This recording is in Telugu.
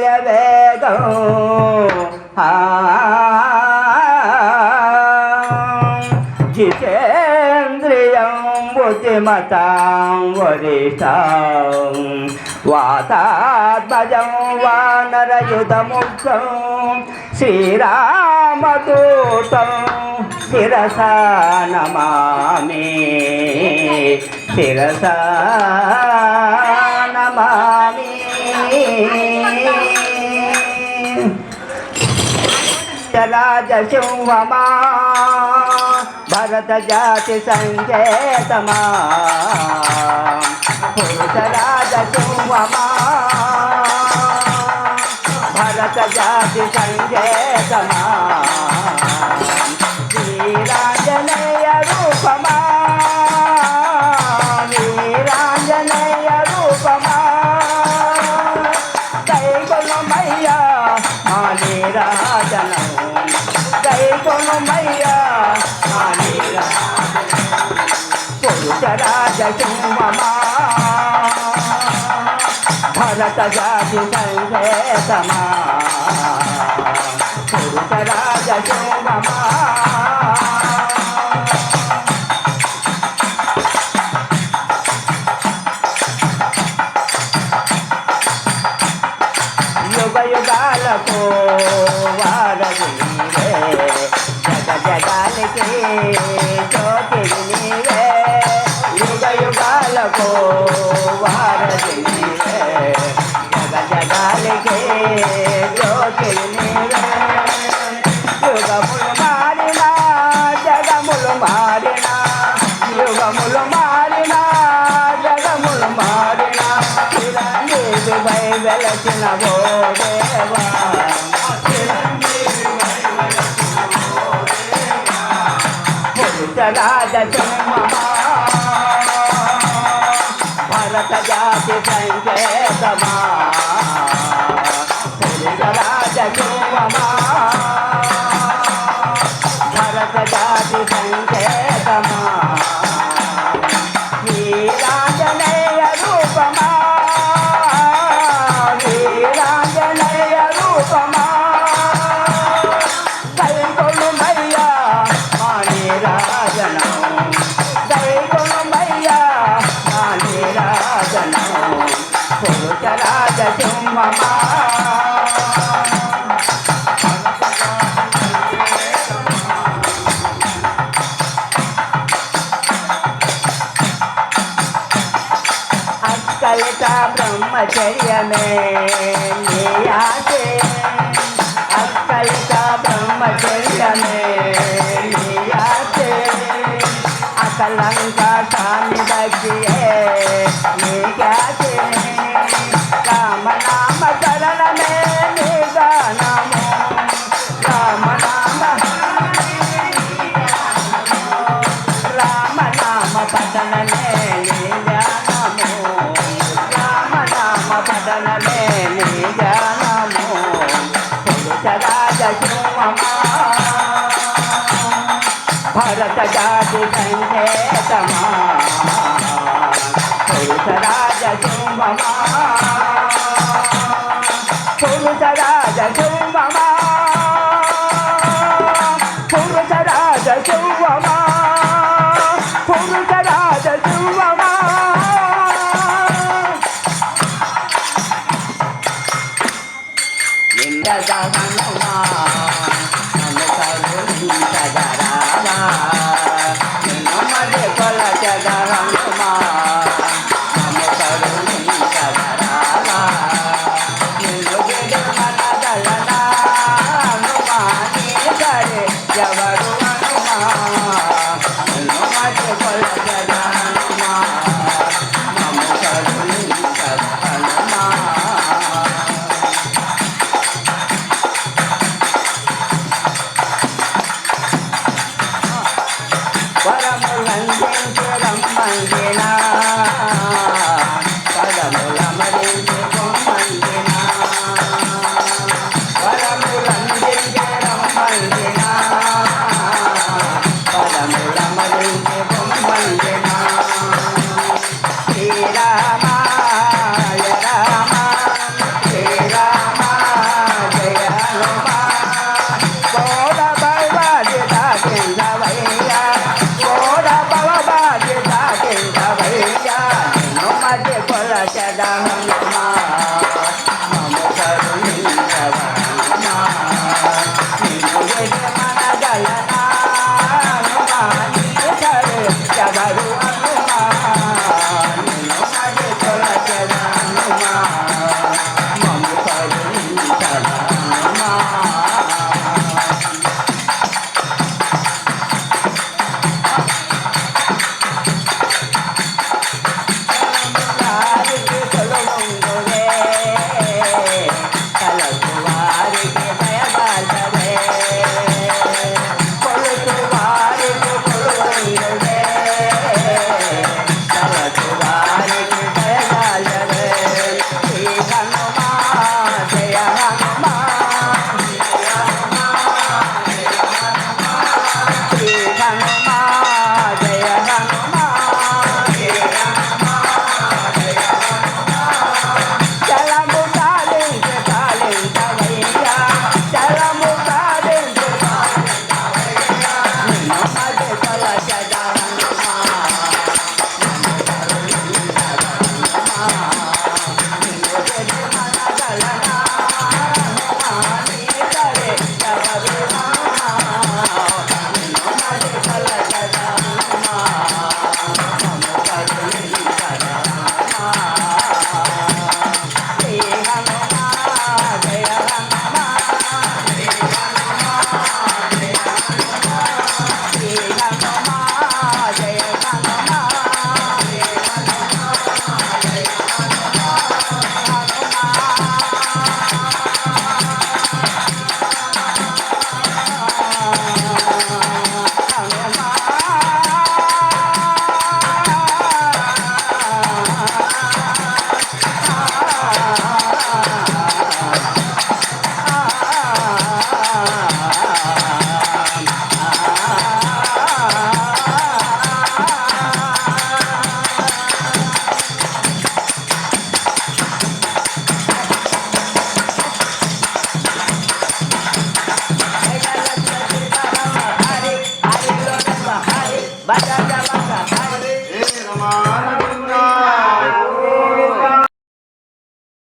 బాల్య వేగం ఆ జితేంద్రియం బుద్ధిమతాం వరిష్టం. వాతాత్మజం వానరయుధముఖం. శ్రీరామదూతం శిరస నమామి. శిరస నమామి. రాజసింహమా భరత జాతి సంకేతమా పురుష రాజసింహమా భరత జాతి సంకేతమా శ్రీరాజనే రాజసింహమా భరత జాతి సంకేతమా పురుష రాజసింహమా యుగ యుగాలకు వారధి జగ జగానికి జ్యోతి వెలసిన ఓ దేవా పురుష రాజసింహమా భరత జాతి సంకేతమా పురుష రాజసింహమా భరత జాతి సంకేతమా कलता ब्रह्मचर्य में ले आते अब कलता ब्रह्मचर्य में ले आते अकलंका सामने बचे ले जाते భరత జాతి సంకేతమా పురుష రాజసింహమా వరములందించు రమ్మందినా